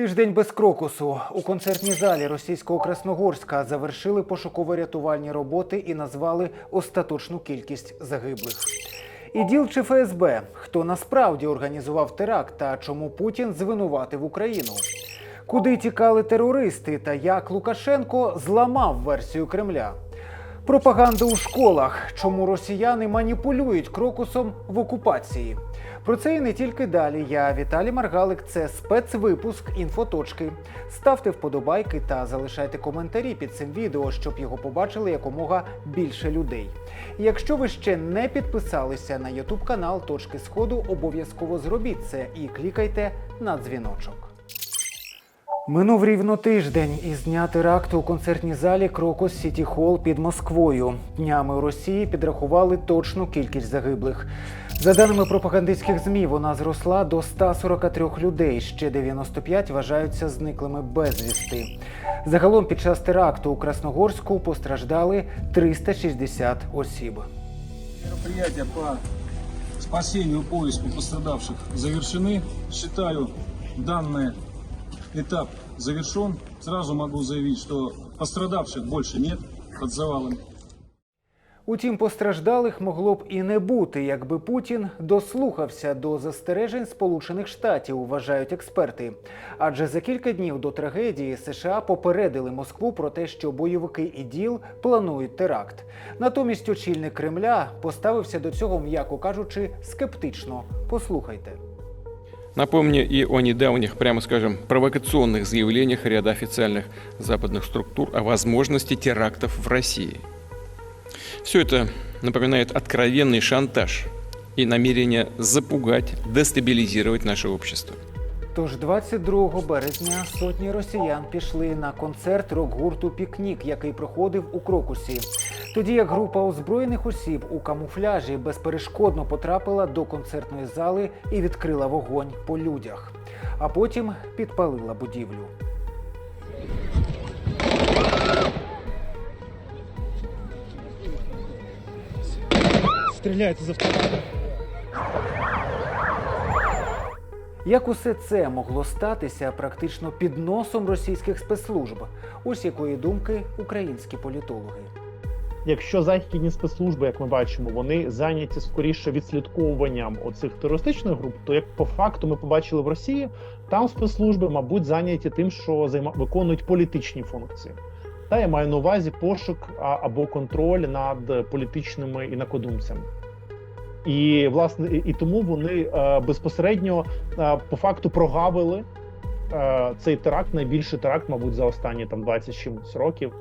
Тиждень без крокусу у концертній залі російського Красногорська завершили пошуково-рятувальні роботи і назвали остаточну кількість загиблих. ІДІЛ чи ФСБ? Хто насправді організував теракт та чому Путін звинуватив Україну? Куди тікали терористи та як Лукашенко зламав версію Кремля? Пропаганда у школах. Чому росіяни маніпулюють крокусом в окупації? Про це і не тільки далі. Я Віталій Маргалик. Це спецвипуск інфоточки. Ставте вподобайки та залишайте коментарі під цим відео, щоб його побачили якомога більше людей. Якщо ви ще не підписалися на YouTube канал Точки Сходу, обов'язково зробіть це і клікайте на дзвіночок. Минув рівно тиждень із дня теракту у концертній залі Крокус Сіті Холл під Москвою. Днями у Росії підрахували точну кількість загиблих. За даними пропагандистських змі, вона зросла до 143 людей. Ще 95 вважаються зниклими безвісти. Загалом під час теракту у Красногорську постраждали 360 осіб. Мероприятия по спасению, поиску пострадавших завершены. Считаю, данный этап завершен. Сразу могу заявить, что пострадавших больше нет под завалами. Утім, постраждалих могло б і не бути, якби Путін дослухався до застережень Сполучених Штатів, вважають експерти. Адже за кілька днів до трагедії США попередили Москву про те, що бойовики ІДІЛ планують теракт. Натомість очільник Кремля поставився до цього, м'яко кажучи, скептично. Послухайте. Напомню и о недавних, прямо скажем, провокационных заявлениях ряда официальных западных структур о возможности терактов в России. Все это напоминает откровенный шантаж и намерение запугать, дестабилизировать наше общество. Тож 22 березня сотні росіян пішли на концерт рок-гурту Пікнік, який проходив у Крокусі. Тоді як група озброєних осіб у камуфляжі безперешкодно потрапила до концертної зали і відкрила вогонь по людях, а потім підпалила будівлю. стреляет из автомата. Як усе це могло статися практично під носом російських спецслужб? Ось якої думки українські політологи. Якщо західні спецслужби, як ми бачимо, вони зайняті скоріше відслідковуванням оцих терористичних груп, то як по факту ми побачили в Росії, там спецслужби, мабуть, зайняті тим, що займа... виконують політичні функції. Та я маю на увазі пошук або контроль над політичними інакодумцями. І власне і, тому вони е, безпосередньо е, по факту прогавили е, цей теракт, найбільший теракт, мабуть, за останні там 20 чимось років.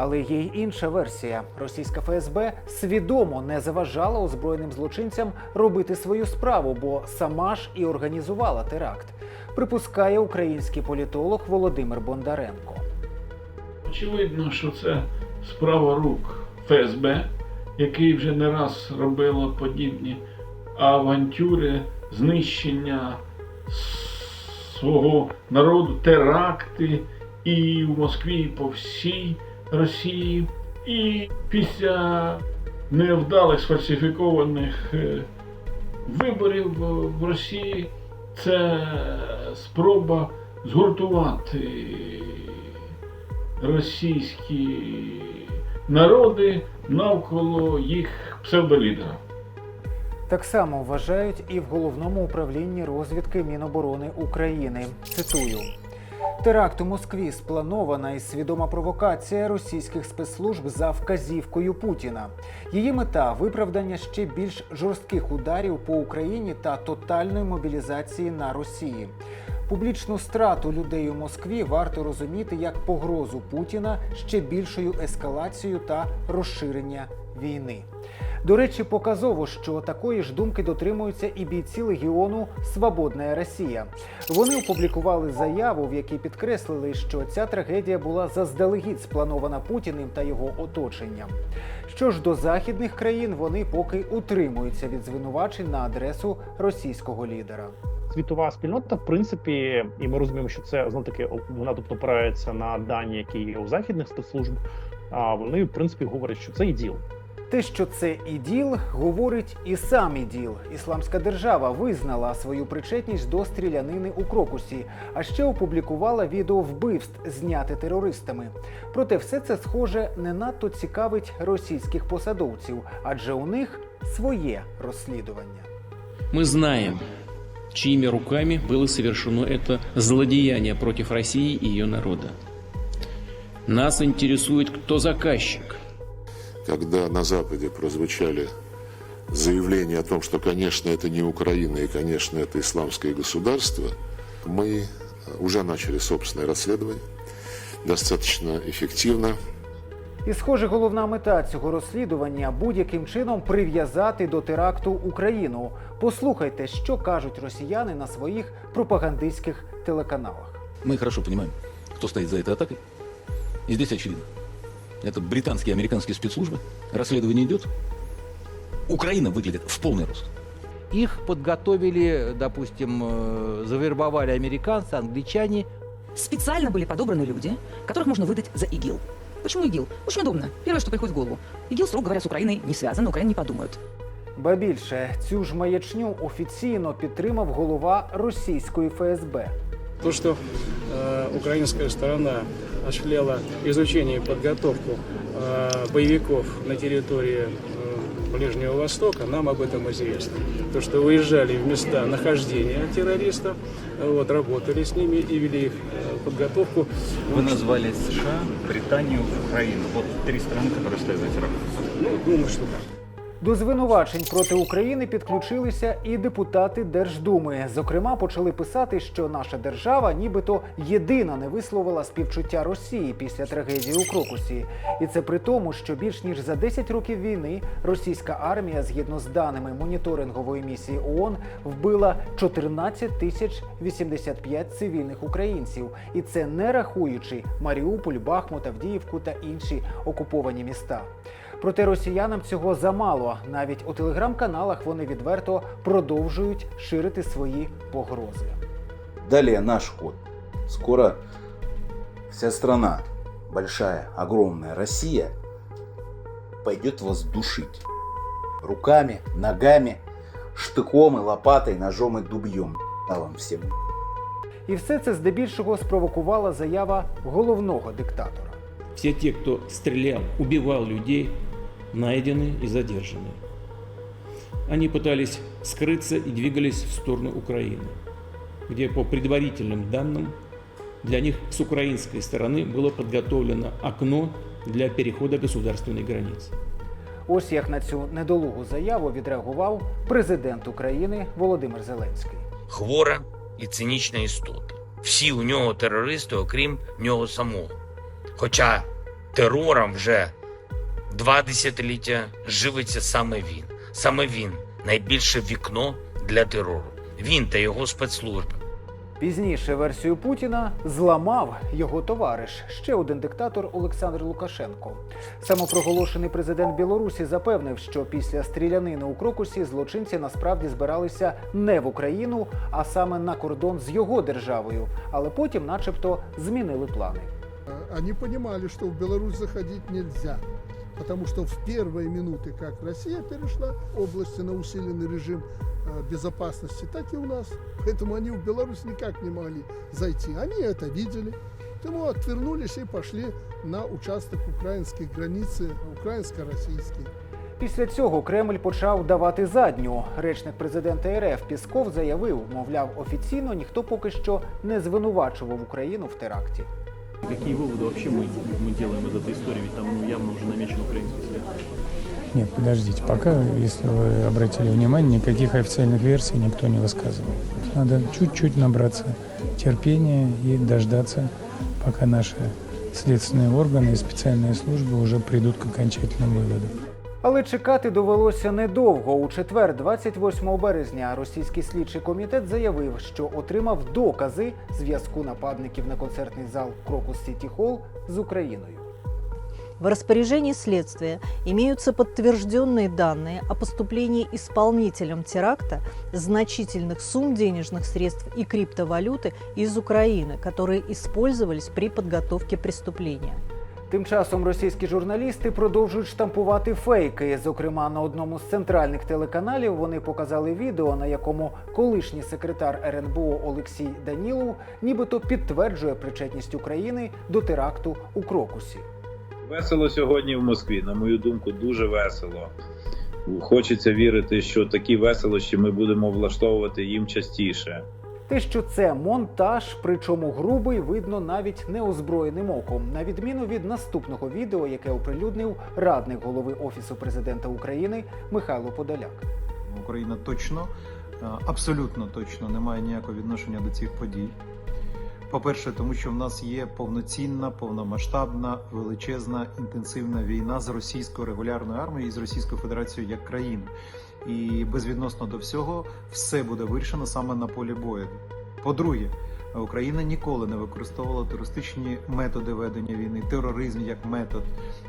Але є й інша версія. Російська ФСБ свідомо не заважала озброєним злочинцям робити свою справу, бо сама ж і організувала теракт. Припускає український політолог Володимир Бондаренко. Очевидно, що це справа рук ФСБ, який вже не раз робило подібні авантюри, знищення свого народу, теракти і в Москві, і по всій Росії. І після невдалих сфальсифікованих е, виборів в Росії це спроба згуртувати російські народи навколо їх псевдолідера. Так само вважають і в головному управлінні розвідки Міноборони України. Цитую. Теракт у Москві спланована і свідома провокація російських спецслужб за вказівкою Путіна. Її мета виправдання ще більш жорстких ударів по Україні та тотальної мобілізації на Росії. Публічну страту людей у Москві варто розуміти як погрозу Путіна ще більшою ескалацією та розширення війни. До речі, показово, що такої ж думки дотримуються і бійці легіону Свободна Росія. Вони опублікували заяву, в якій підкреслили, що ця трагедія була заздалегідь спланована Путіним та його оточенням. Що ж до західних країн, вони поки утримуються від звинувачень на адресу російського лідера. Світова спільнота, в принципі, і ми розуміємо, що це знов таки вона тобто опирається на дані, які є у західних спецслужб. А вони в принципі говорять, що це іділ. Те, що це іділ, говорить і сам іділ. Ісламська держава визнала свою причетність до стрілянини у Крокусі, а ще опублікувала відео вбивств, зняте терористами. Проте все це схоже не надто цікавить російських посадовців, адже у них своє розслідування. Мы знаем, чьими руками было совершено это злодеяние против России и ее народа. Нас интересует, кто заказчик. когда на Западе прозвучали заявления о том, что, конечно, это не Украина и, конечно, это исламское государство, мы уже начали собственное расследование, достаточно эффективно. І, схоже, головна мета цього розслідування будь-яким чином прив'язати до теракту Україну. Послухайте, що кажуть росіяни на своїх пропагандистських телеканалах. Мы хорошо понимаем, кто стоит за этой атакой. И здесь очевидно. Это британские и американские спецслужбы. Расследование идет. Украина выглядит в полный рост. Их подготовили, допустим, э, завербовали американцы, англичане. Специально были подобраны люди, которых можно выдать за ИГИЛ. Почему ИГИЛ? Очень удобно. Первое, что приходит в голову. ИГИЛ, строго говоря, с Украиной не связан, на Украине не подумают. Ба більше цю ж маячню офіційно підтримав голова російської ФСБ. То, что э, украинская сторона осуществляла изучение и подготовку э, боевиков на территории э, Ближнего Востока, нам об этом известно. То, что выезжали в места нахождения террористов, э, вот, работали с ними и вели их э, подготовку. Вы назвали США, Британию, Украину. Вот три страны, которые стоят за терактом. Ну, думаю, что так. До звинувачень проти України підключилися і депутати Держдуми. Зокрема, почали писати, що наша держава нібито єдина не висловила співчуття Росії після трагедії у Крокусі. І це при тому, що більш ніж за 10 років війни російська армія, згідно з даними моніторингової місії ООН, вбила 14 тисяч 85 цивільних українців, і це не рахуючи Маріуполь, Бахмут, Авдіївку та інші окуповані міста. Проте росіянам цього замало. Навіть у телеграм-каналах вони відверто продовжують ширити свої погрози. Далее наш ход. Скоро вся страна, большая, огромная Россия, пойдет вас душить. Руками, ногами, штыком и лопатой, ножом и дубьем. А вам всем. І все це здебільшого спровокувала заява головного диктатора. Все те, кто стрелял, убивал людей, найдены и задержаны. Они пытались скрыться и двигались в сторону Украины, где по предварительным данным для них с украинской стороны было подготовлено окно для перехода государственной границы. Ось як на цю недолугу заяву відреагував президент України Володимир Зеленський. хвора і цинічна істота. Всі у нього терористи, окрім нього самого. Хоча терором вже два десятиліття живиться саме він. Саме він найбільше вікно для терору. Він та його спецслужби. Пізніше версію Путіна зламав його товариш, ще один диктатор Олександр Лукашенко. Самопроголошений президент Білорусі запевнив, що після стрілянини у Крокусі злочинці насправді збиралися не в Україну, а саме на кордон з його державою, але потім, начебто, змінили плани. Они понимали, что в Беларусь заходить нельзя, потому что в первые минуты, как Россия перешла области на усиленный режим э, безопасности, так и у нас. Поэтому они в Беларусь никак не могли зайти. Они это видели, поэтому отвернулись и пошли на участок украинской границы, украинско-российский. Після цього Кремль почав давати задню. Речник президента РФ Пісков заявив, мовляв, офіційно ніхто поки що не звинувачував Україну в теракті. Какие выводы вообще мы, мы делаем из этой истории? Ведь там ну, явно уже намечен украинский след. Нет, подождите, пока, если вы обратили внимание, никаких официальных версий никто не высказывал. Надо чуть-чуть набраться терпения и дождаться, пока наши следственные органы и специальные службы уже придут к окончательным выводам. Але чекати довелося недовго. У четвер, 28 березня, російський слідчий комітет заявив, що отримав докази зв'язку нападників на концертний зал Крокус Сіті Холл з Україною. В распоряжении следствия имеются подтвержденные данные о поступлении исполнителям теракта значительных сумм денежных средств и криптовалюты из Украины, которые использовались при подготовке преступления. Тим часом російські журналісти продовжують штампувати фейки. Зокрема, на одному з центральних телеканалів вони показали відео, на якому колишній секретар РНБО Олексій Данілов нібито підтверджує причетність України до теракту у Крокусі. Весело сьогодні в Москві, на мою думку, дуже весело. Хочеться вірити, що такі веселощі ми будемо влаштовувати їм частіше. Те, що це монтаж, причому грубий, видно навіть неозброєним оком, на відміну від наступного відео, яке оприлюднив радник голови офісу президента України Михайло Подоляк. Україна точно, е, абсолютно точно не має ніякого відношення до цих подій. По-перше, тому що в нас є повноцінна, повномасштабна, величезна, інтенсивна війна з російською регулярною армією і з Російською Федерацією як країною. І безвідносно до всього, все буде вирішено саме на полі бою. По-друге, Україна ніколи не використовувала терористичні методи ведення війни, тероризм як метод,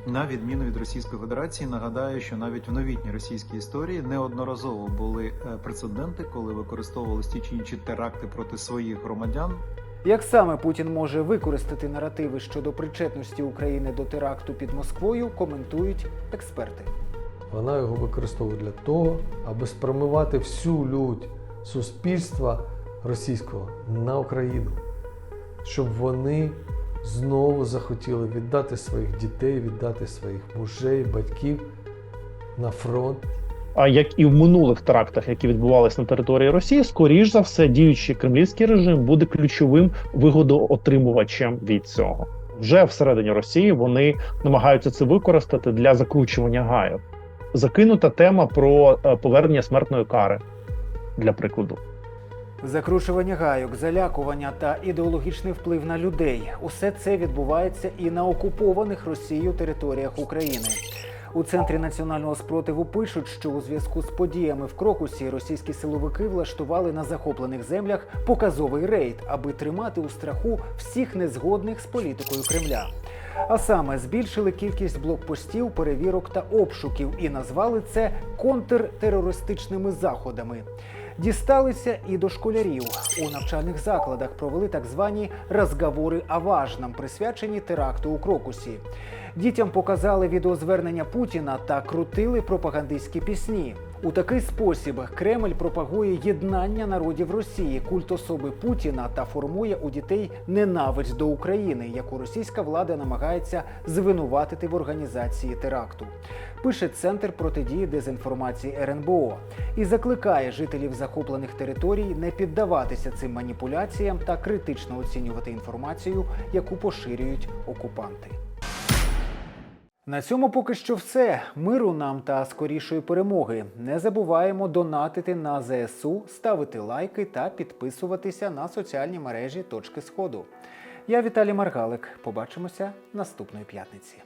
на відміну від Російської Федерації. Нагадаю, що навіть в новітній російській історії неодноразово були е, прецеденти, коли використовувалися ті чи інші теракти проти своїх громадян. Як саме Путін може використати наративи щодо причетності України до теракту під Москвою, коментують експерти. Вона його використовує для того, аби спрямувати всю лють суспільства російського на Україну, щоб вони знову захотіли віддати своїх дітей, віддати своїх мужей, батьків на фронт. А як і в минулих терактах, які відбувалися на території Росії, скоріш за все, діючий кремлівський режим буде ключовим вигодоотримувачем від цього. Вже всередині Росії вони намагаються це використати для закручування гайок. Закинута тема про е, повернення смертної кари для прикладу. Закручування гайок, залякування та ідеологічний вплив на людей усе це відбувається і на окупованих Росією територіях України. У центрі національного спротиву пишуть, що у зв'язку з подіями в Крокусі російські силовики влаштували на захоплених землях показовий рейд, аби тримати у страху всіх незгодних з політикою Кремля. А саме збільшили кількість блокпостів, перевірок та обшуків і назвали це контртерористичними заходами. Дісталися і до школярів. У навчальних закладах провели так звані розговори о важном, присвячені теракту у Крокусі. Дітям показали відеозвернення Путіна та крутили пропагандистські пісні. У такий спосіб Кремль пропагує єднання народів Росії, культ особи Путіна та формує у дітей ненависть до України, яку російська влада намагається звинуватити в організації теракту. Пише центр протидії дезінформації РНБО і закликає жителів захоплених територій не піддаватися цим маніпуляціям та критично оцінювати інформацію, яку поширюють окупанти. На цьому поки що все. Миру нам та скорішої перемоги. Не забуваємо донатити на ЗСУ, ставити лайки та підписуватися на соціальні мережі Точки Сходу. Я Віталій Маргалик. Побачимося наступної п'ятниці.